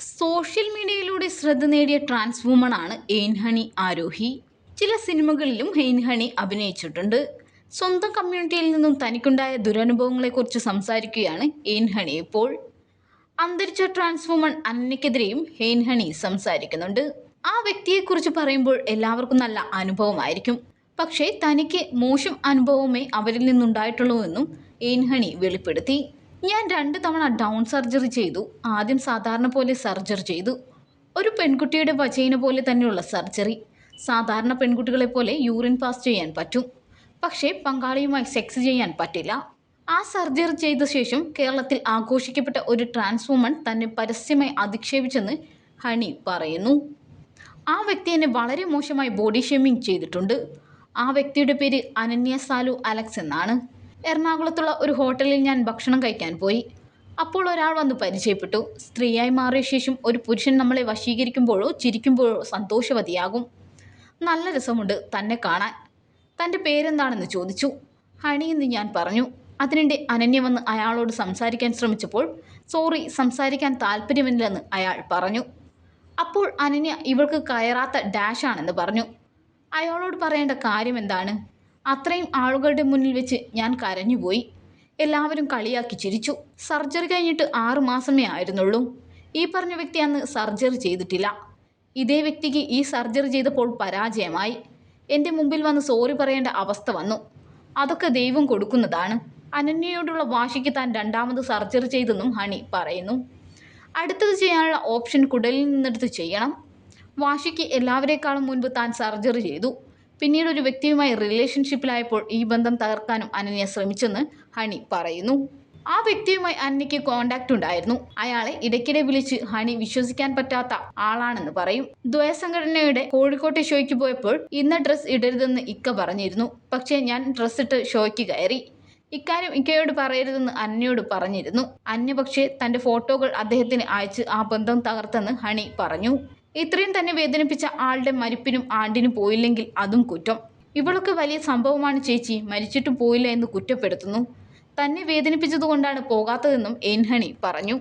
Social മീഡിയയിലൂടെ ശ്രദ്ധ നേടിയ ട്രാൻസ് വുമണാണ് എയിൻഹണി ആരോഹി. ചില സിനിമകളിലും ഏൻഹണി അഭിനയിച്ചിട്ടുണ്ട്. സ്വന്തം കമ്മ്യൂണിറ്റിയിൽ നിന്നും തനിക്കുണ്ടായ ദുരനുഭവങ്ങളെക്കുറിച്ച് സംസാരിക്കുകയാണ് എയിൻഹണി ഇപ്പോൾ. അന്തരിച്ച ട്രാൻസ് വുമൺ അന്നയ്ക്കെതിരെയും ഹെയിൻഹണി സംസാരിക്കുന്നുണ്ട്. ആ വ്യക്തിയെക്കുറിച്ച് പറയുമ്പോൾ എല്ലാവർക്കും നല്ല അനുഭവമായിരിക്കും. പക്ഷേ തനിക്ക് മോശം അനുഭവമേ അവരിൽ നിന്നുണ്ടായിട്ടുള്ളൂ എന്നും എയിൻഹണി വെളിപ്പെടുത്തി. ഞാൻ രണ്ട് തവണ ഡൗൺ സർജറി ചെയ്തു. ആദ്യം സാധാരണ പോലെ സർജറി ചെയ്തു. ഒരു പെൺകുട്ടിയുടെ വചൈന പോലെ തന്നെയുള്ള സർജറി സാധാരണ പെൺകുട്ടികളെ പോലെ യൂറിൻ പാസ് ചെയ്യാൻ പറ്റും. പക്ഷേ പങ്കാളിയുമായി സെക്സ് ചെയ്യാൻ പറ്റില്ല. ആ സർജറി ചെയ്ത ശേഷം കേരളത്തിൽ ആഘോഷിക്കപ്പെട്ട ഒരു ട്രാൻസ് വുമൺ തന്നെ പരസ്യമായി അധിക്ഷേപിച്ചെന്ന് ഹണി പറയുന്നു. ആ വ്യക്തി എന്നെ വളരെ മോശമായി ബോഡി ഷേമിംഗ് ചെയ്തിട്ടുണ്ട്. ആ വ്യക്തിയുടെ പേര് അനന്യ സാലു അലക്സ് എന്നാണ്. എറണാകുളത്തുള്ള ഒരു ഹോട്ടലിൽ ഞാൻ ഭക്ഷണം കഴിക്കാൻ പോയി. അപ്പോൾ ഒരാൾ വന്ന് പരിചയപ്പെട്ടു. സ്ത്രീയായി മാറിയ ശേഷം ഒരു പുരുഷൻ നമ്മളെ വശീകരിക്കുമ്പോഴോ ചിരിക്കുമ്പോഴോ സന്തോഷവതിയാകും. നല്ല രസമുണ്ട് തന്നെ കാണാൻ. തന്റെ പേരെന്താണെന്ന് ചോദിച്ചു. ഹണി എന്ന് ഞാൻ പറഞ്ഞു. അതിനിടെ അനന്യ വന്ന് അയാളോട് സംസാരിക്കാൻ ശ്രമിച്ചപ്പോൾ സോറി സംസാരിക്കാൻ താല്പര്യമില്ലെന്ന് അയാൾ പറഞ്ഞു. അപ്പോൾ അനന്യ ഇവൾക്ക് കയറാത്ത ഡാഷാണെന്ന് പറഞ്ഞു. അയാളോട് പറയേണ്ട കാര്യം എന്താണ്? അത്രയും ആളുകളുടെ മുന്നിൽ വെച്ച് ഞാൻ കരഞ്ഞുപോയി. എല്ലാവരും കളിയാക്കി ചിരിച്ചു. സർജറി കഴിഞ്ഞിട്ട് ആറു മാസമേ ആയിരുന്നുള്ളൂ. ഈ പറഞ്ഞ വ്യക്തി അന്ന് സർജറി ചെയ്തിട്ടില്ല. ഇതേ വ്യക്തിക്ക് ഈ സർജറി ചെയ്തപ്പോൾ പരാജയമായി. എന്റെ മുമ്പിൽ വന്ന് സോറി പറയേണ്ട അവസ്ഥ വന്നു. അതൊക്കെ ദൈവം കൊടുക്കുന്നതാണ്. അനന്യയോടുള്ള വാശിക്ക് താൻ രണ്ടാമത് സർജറി ചെയ്തെന്നും ഹണി പറയുന്നു. അടുത്തത് ചെയ്യാനുള്ള ഓപ്ഷൻ കുടലിൽ നിന്നെടുത്ത് ചെയ്യണം. വാശിക്ക് എല്ലാവരെക്കാളും മുൻപ് താൻ സർജറി ചെയ്തു. പിന്നീട് ഒരു വ്യക്തിയുമായി റിലേഷൻഷിപ്പിലായപ്പോൾ ഈ ബന്ധം തകർക്കാനും അനന്യ ശ്രമിച്ചെന്ന് ഹണി പറയുന്നു. ആ വ്യക്തിയുമായി അന്നയ്ക്ക് കോണ്ടാക്ട് ഉണ്ടായിരുന്നു. അയാളെ ഇടയ്ക്കിടെ വിളിച്ച് ഹണി വിശ്വസിക്കാൻ പറ്റാത്ത ആളാണെന്ന് പറയും. ദ്വയസംഘടനയുടെ കോഴിക്കോട്ടെ ഷോയ്ക്ക് പോയപ്പോൾ ഇന്ന ഡ്രസ്സ് ഇടരുതെന്ന് ഇക്ക പറഞ്ഞിരുന്നു. പക്ഷേ ഞാൻ ഡ്രസ്സ് ഇട്ട് ഷോയ്ക്ക് കയറി. ഇക്കാര്യം ഇക്കയോട് പറയരുതെന്ന് അന്നയോട് പറഞ്ഞിരുന്നു. അന്യ പക്ഷേ തന്റെ ഫോട്ടോകൾ അദ്ദേഹത്തിന് അയച്ച് ആ ബന്ധം തകർത്തെന്ന് ഹണി പറഞ്ഞു. ഇത്രയും തന്നെ വേദനിപ്പിച്ച ആളുടെ മരിപ്പിനും ആണ്ടിനും പോയില്ലെങ്കിൽ അതും കുറ്റം. ഇവളൊക്കെ വലിയ സംഭവമാണ് ചേച്ചി. മരിച്ചിട്ടും പോയില്ല എന്ന് കുറ്റപ്പെടുത്തുന്നു. തന്നെ വേദനിപ്പിച്ചതുകൊണ്ടാണ് പോകാത്തതെന്നും എൻഹണി പറഞ്ഞു.